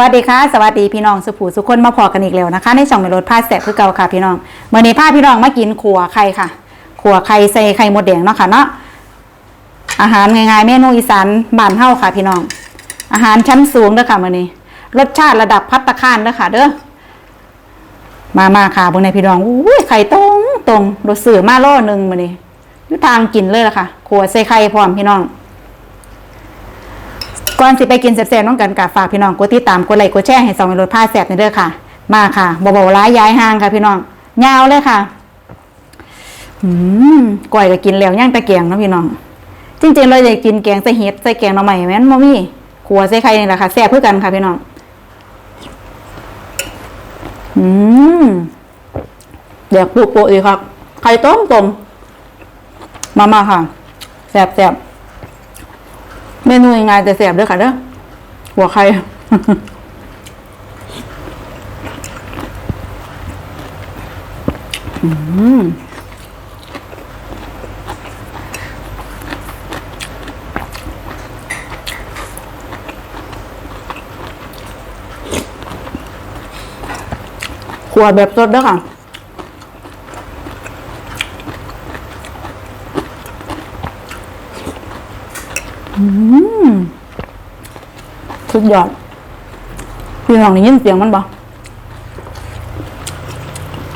วัสดีค่ะ สวัสดีพี่น้องสุภูสุคนมาพอกันอีกแล้วนะคะ ในช่องเมลดผ้าแสบคือเก่าค่ะพี่น้องเมื่อนี้พาพี่น้องมากินขัวไข่ค่ะ ขัวไข่ใส่ไข่มดแดงเนาะค่ะเนาะอาหารง่ายๆเมนูอีสานบ้านเฮาค่ะพี่น้อง อาหารชั้นสูงเด้อค่ะมื่อนี้ รสชาติระดับพัตตาคารเด้อค่ะ เด้อมามาค่ะบนในพี่น้องอุ้ยไข่ตรงตรงรสสื่อมาล่อหนึ่งมื่อนี้ยุทางกินเลยละค่ะขัวใส่ไข่พร้อมพี่น้อง ก่อนสิไปกินแซ่บๆน้องกันกับฝากพี่น้องกดติดตามกดไลค์กดแชร์ให้สองในรถผ้าแซ่บในเด้อค่ะ มาค่ะบ่บ่ร้ายย้ายห่างค่ะพี่น้องยาวเลยค่ะอืมก่อยก็กินแล้วย่างตะแกงนะพี่น้อง จริงๆเราอยากกินแกงใส่เห็ดใส่แกงหน่อไม้แม่นบ่มี่ขัวใส่ไข่นี่แหละค่ะแซ่บเพื่อกันค่ะพี่น้องอืมเดี๋ยวปุโปะอีกครับไข่ต้มต้มมามาค่ะแซ่บแซ่บ เมนูยังไงแต่แสบด้วยค่ะเด้อหัวใครขวดแบบสดด้อค่ะ สุดยอดพี่น้องได้ยินเสียงมันบ่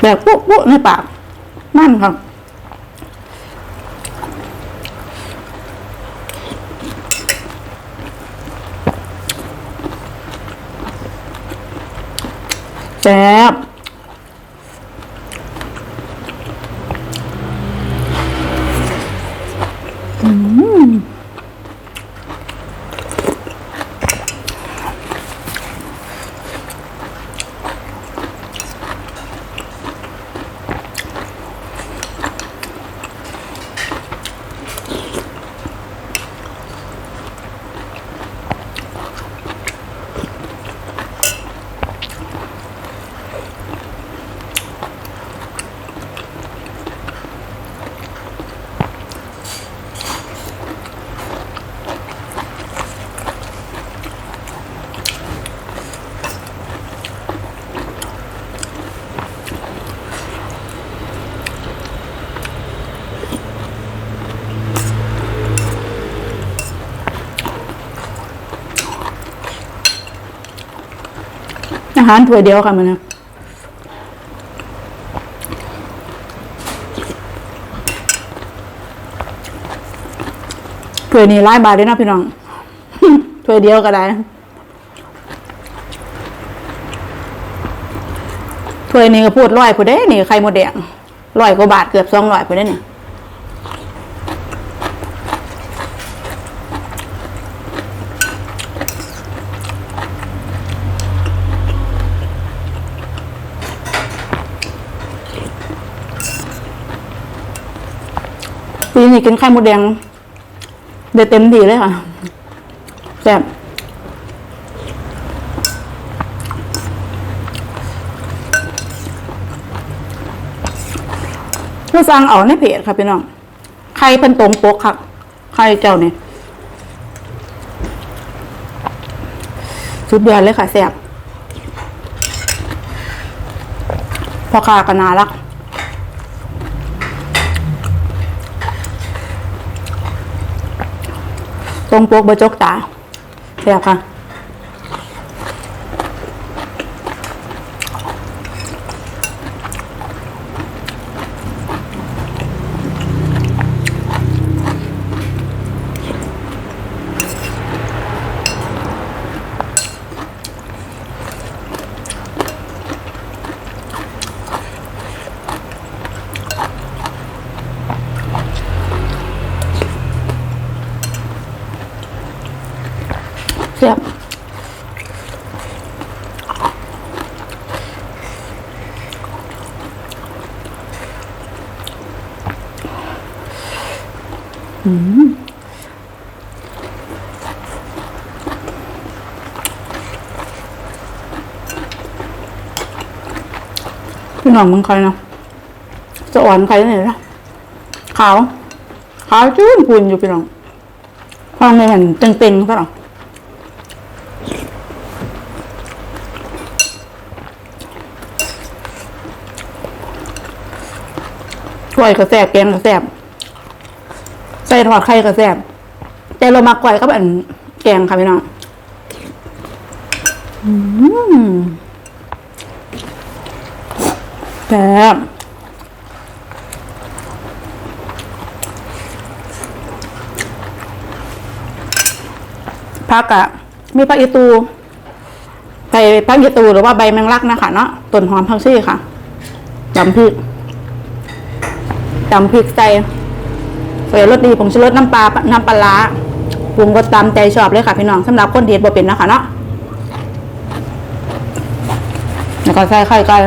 แบบปุ๊บปุ๊บในปากนั่นครับแซ่บ อาหารถ้วยเดียวค่ะมันนะถ้วยนี้ร้ายบาทเลยนะพี่น้องถ้วยเดียวก็ได้ถ้วยนี้ก็พูดร้อยผู้เด้นี่ไข่มดแดงร้อยกว่าบาทเกือบสองร้อยผู้เด้เนี่ย ปีนี้กินไข่มดแดงได้เต็มที่เลยค่ะแซ่บเพื่อสั่งเอาในเพจค่ะพี่น้องไข่เป็นตรงปกค่ะไข่เจ้าเนี่ยสุดยอดเลยค่ะแซ่บพอคากนารัก ตรงปกบจกตาแซ่บค่ะ แซ่บอืมพี่น้องมึงใครเนาะจะอ่อนใครเนี่ยนะขาว ขาวจื้นพูนอยู่พี่น้องความไม่เห็นเต็งๆก็หรอ ถ้วยก็แซ่บแกงก็แซ่บใส่ทอดไข่ก็แซ่บแต่เรามาก่อยก็เป็นแกงค่ะพี่น้องแซ่บผักอะมีผักอีตูใส่ผักอีตูหรือว่าใบแมงลักนะคะเนาะต้นหอมผักชีค่ะจำพริก ตำพริกใส่ใส่รสดีผงชูรสน้ำปลา น้ำปลาร้าปรุงรสตามใจชอบเลยค่ะพี่น้องสำหรับคนเดียดบ่เป็นนะคะเนาะแล้วก็ใส่ไข่ไก่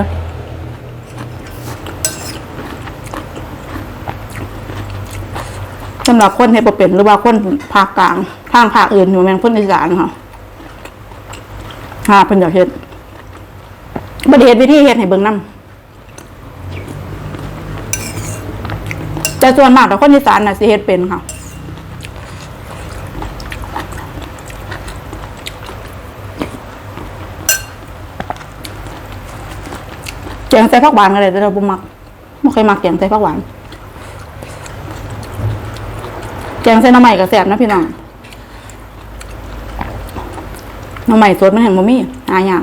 สำหรับคนเฮ็ดบ่เป็นหรือว่าคนภาคกลางทางภาคอื่นอยู่แม่งคนอีสานค่ะค่ะเพิ่นอยากเฮ็ดบ่ได้เฮ็ดวิธีเฮ็ดให้เบิ่งนำ แต่ส่วนมากแต่คนอีสานน่ะสิเฮ็ดเป็นค่ะแกงใส่ผักหวานก็ได้แต่เราบ่มักไม่เคยมักแกงใส่ผักหวาน แกงใส่น้ำใหม่ก็แซ่บนะพี่น้องน้ำใหม่สดมันเห็นบ่มีหาอย่าง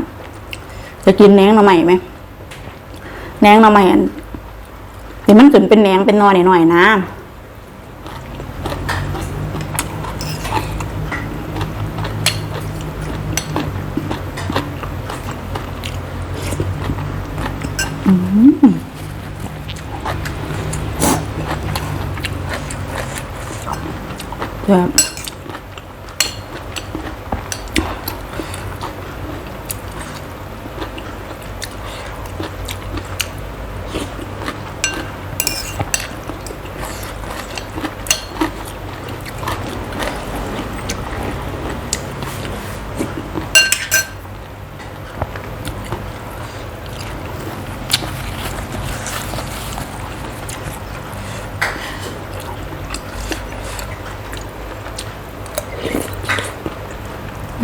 จะกินแหนงน้ำใหม่ไหมแหนงน้ำใหม่ นนี่มันขึ้นเป็นแหนงเป็นนอนหน่อยๆนะอืมแบบ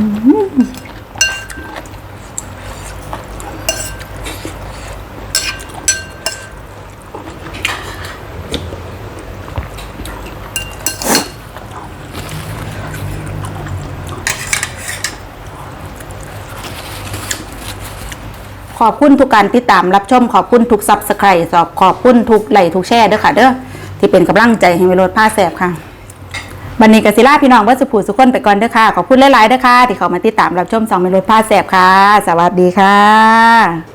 ขอบคุณทุกการติดตามรับชม ขอบคุณทุกซับสไครต์สอบขอบคุณทุกไลค์ทุกแชร์เด้อค่ะเด้อที่เป็นกำลังใจให้เวโรดผ้าแสบค่ะ บันนี้กศิลาพี่น้องว่าสุภูสุขคนไปก่อนเด้อค่ะ ขอบคุณหลายๆเด้อค่ะ ที่เขามาติดตามรับชมสองเมโลดผ้าแสบค่ะ สวัสดีค่ะ